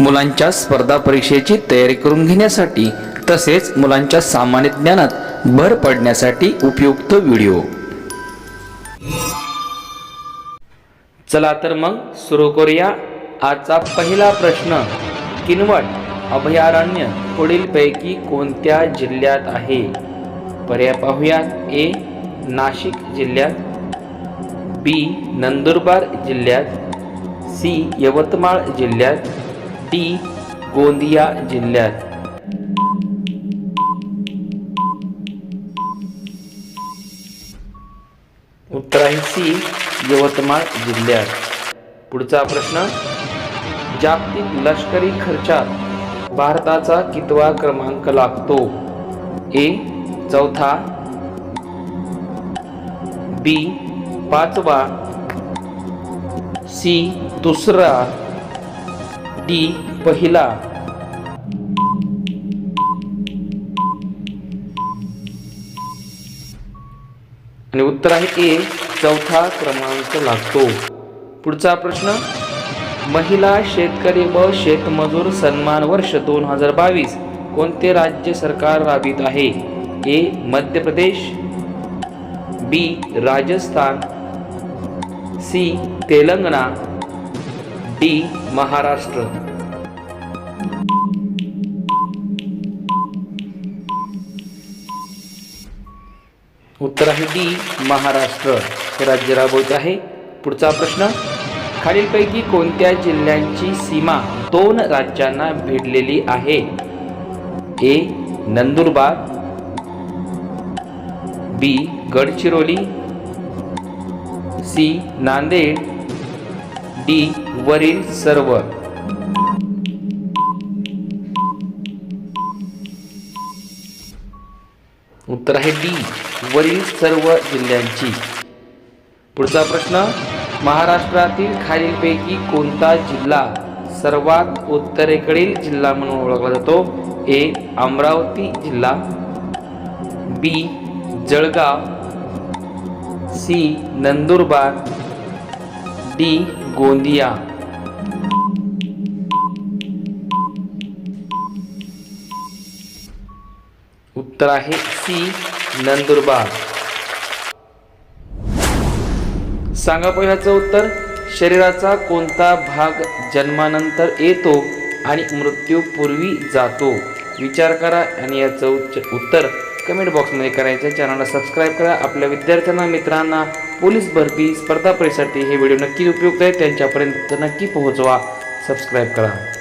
मुलांच्या स्पर्धा परीक्षेची तयारी करून घेण्यासाठी तसेच मुलांच्या सामान्य ज्ञानात भर पडण्यासाठी उपयुक्त व्हिडिओ. चला तर मग सुरू करूया आजचा पहिला प्रश्न. किनवट अभयारण्य पुढीलपैकी कोणत्या जिल्ह्यात आहे? पर्याय पाहूयात. ए. नाशिक जिल्ह्यात. बी. नंदुरबार जिल्ह्यात. सी. यवतमाळ जिल्ह्यात. डी गोंदिया जिल्ह्यात. उत्तर आहे सी यवतमाळ जिल्ह्यात. पुढचा प्रश्न जागतिक लष्करी खर्चात भारताचा कितवा क्रमांक लागतो? ए चौथा. बी पाचवा. सी दुसरा. डी पहिला. आणि उत्तर आहे ए चौथा क्रमांक लागतो. पुढचा प्रश्न महिला शेतकरी व शेतमजूर सन्मान वर्ष दोन हजार बावीस कोणते राज्य सरकार राबित आहे? A Madhya Pradesh B Rajasthan C Telangana D Maharashtra. उत्तर आहे डी महाराष्ट्र. हे राज्य राबवत आहे. पुढचा प्रश्न खालीलपैकी कोणत्या जिल्ह्यांची सीमा दोन राज्यांना भिडलेली आहे? A Nandurbar. B Gadchiroli. C Nanded. D वरील सर्व. उत्तर आहे डी वरील सर्व जिल्ह्यांची. पुढचा प्रश्न महाराष्ट्रातील खालीलपैकी कोणता जिल्हा सर्वात उत्तरेकडील जिल्हा म्हणून ओळखला जातो? ए अमरावती जिल्हा. B Jalgaon. C Nandurbar. D Gondia. उत्तर आहे सी नंदुरबार. सांगा पहिल्याचं उत्तर. शरीराचा कोणता भाग जन्मानंतर येतो आणि मृत्यूपूर्वी जातो? विचार करा आणि याचं उच्च उत्तर कमेंट बॉक्समध्ये करायचं. चॅनलला सबस्क्राईब करा. आपल्या विद्यार्थ्यांना मित्रांना पोलीस भरती स्पर्धा परीक्षेसाठी हे व्हिडिओ नक्की उपयुक्त आहे त्यांच्यापर्यंत नक्की पोहोचवा. सबस्क्राईब करा.